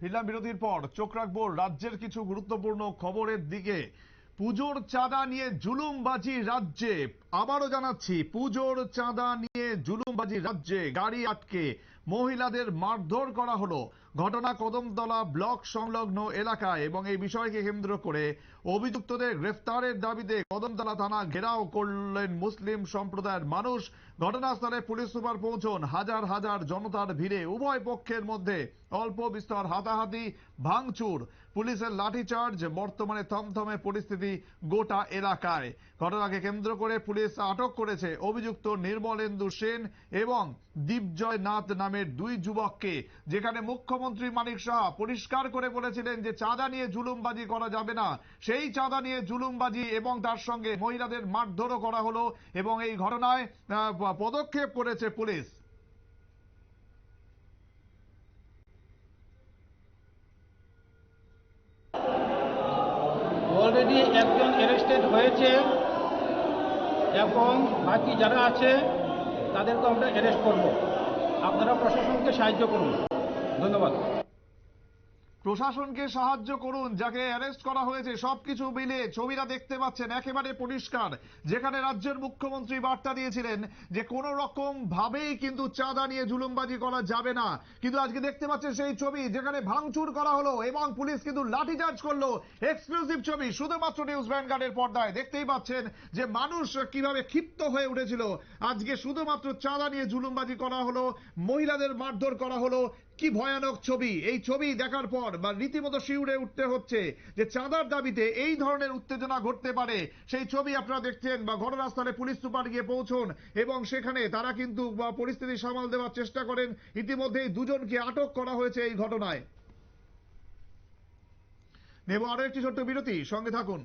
ফিরলাম বিরতির পর চোখ রাখব রাজ্যের কিছু গুরুত্বপূর্ণ খবরের দিকে। পুজোর চাঁদা নিয়ে জুলুমবাজি রাজ্যে। আবারও জানাচ্ছি, পুজোর চাঁদা নিয়ে জুলুমবাজি রাজ্যে। গাড়ি আটকে। মহিলাদের মারধর করা হলো। ঘটনা কদমতলা ব্লক সংলগ্ন এলাকায় এবং এই বিষয়কে কেন্দ্র করে অভিযুক্তদের গ্রেফতারের দাবিতে কদমতলা থানা ঘেরাও করলেন মুসলিম সম্প্রদায়ের মানুষ। ঘটনাস্থলে পুলিশ সুপার পৌঁছন। হাজার হাজার জনতার ভিড়ে উভয় পক্ষের মধ্যে অল্প বিস্তর হাতাহাতি, ভাঙচুর। পুলিশের লাঠিচার্জ, বর্তমানে থমথমে পরিস্থিতি গোটা এলাকায়। ঘটনাকে কেন্দ্র করে পুলিশ আটক করেছে অভিযুক্ত নির্মলেন্দু সেন এবং দীপজয় নাথ নামের দুই যুবককে, যেখানে মুখ্যমন্ত্রী মানিক শাহ পরিষ্কার করে বলেছিলেন যে চাঁদা নিয়ে জুলুমবাজি করা যাবে না। সেই চাঁদা নিয়ে জুলুমবাজি এবং তার সঙ্গে মহিলাদের মারধরও করা হলো এবং এই ঘটনায় পদক্ষেপ করেছে পুলিশ। অলরেডি একজন অ্যারেস্টেড হয়েছে এবং বাকি যারা আছে তাদেরকে আমরা অ্যারেস্ট করব। আপনারা প্রশাসনকে সাহায্য করুন। ধন্যবাদ। প্রশাসনকে সাহায্য করুন, যাকে অ্যারেস্ট করা হয়েছে, সবকিছু মিলে ছবিটা দেখতে পাচ্ছেন, একেবারে পরিষ্কার, যেখানে রাজ্যের মুখ্যমন্ত্রী বার্তা দিয়েছিলেন যে কোন রকম ভাবেই কিন্তু চাঁদা নিয়ে জুলুমবাজি করা যাবে না। কিন্তু আজকে দেখতে পাচ্ছেন সেই ছবি, যেখানে ভাঙচুর করা হলো এবং পুলিশ কিন্তু লাঠিচার্জ করল। এক্সক্লুসিভ ছবি, শুধুমাত্র নিউজ ভ্যানগার্ডের পর্দায়। দেখতেই পাচ্ছেন যে মানুষ কীভাবে ক্ষিপ্ত হয়ে উঠেছিল। আজকে শুধুমাত্র চাঁদা নিয়ে জুলুমবাজি করা হলো, মহিলাদের মারধর করা হলো কি ভয়ানক ছবি? এই ছবি দেখার পর বা রীতিমতো শিউরে উঠতে হচ্ছে যে চাঁদার দাবিতে এই ধরনের উত্তেজনা ঘটতে পারে। সেই ছবি আপনারা দেখছেন বা ঘটনাস্থলে পুলিশ সুপার গিয়ে পৌঁছন এবং সেখানে তারা কিন্তু পরিস্থিতি সামাল দেওয়ার চেষ্টা করেন। ইতিমধ্যেই দুজনকে আটক করা হয়েছে এই ঘটনায়। নেব আরও একটি ছোট্ট বিরতি, সঙ্গে থাকুন।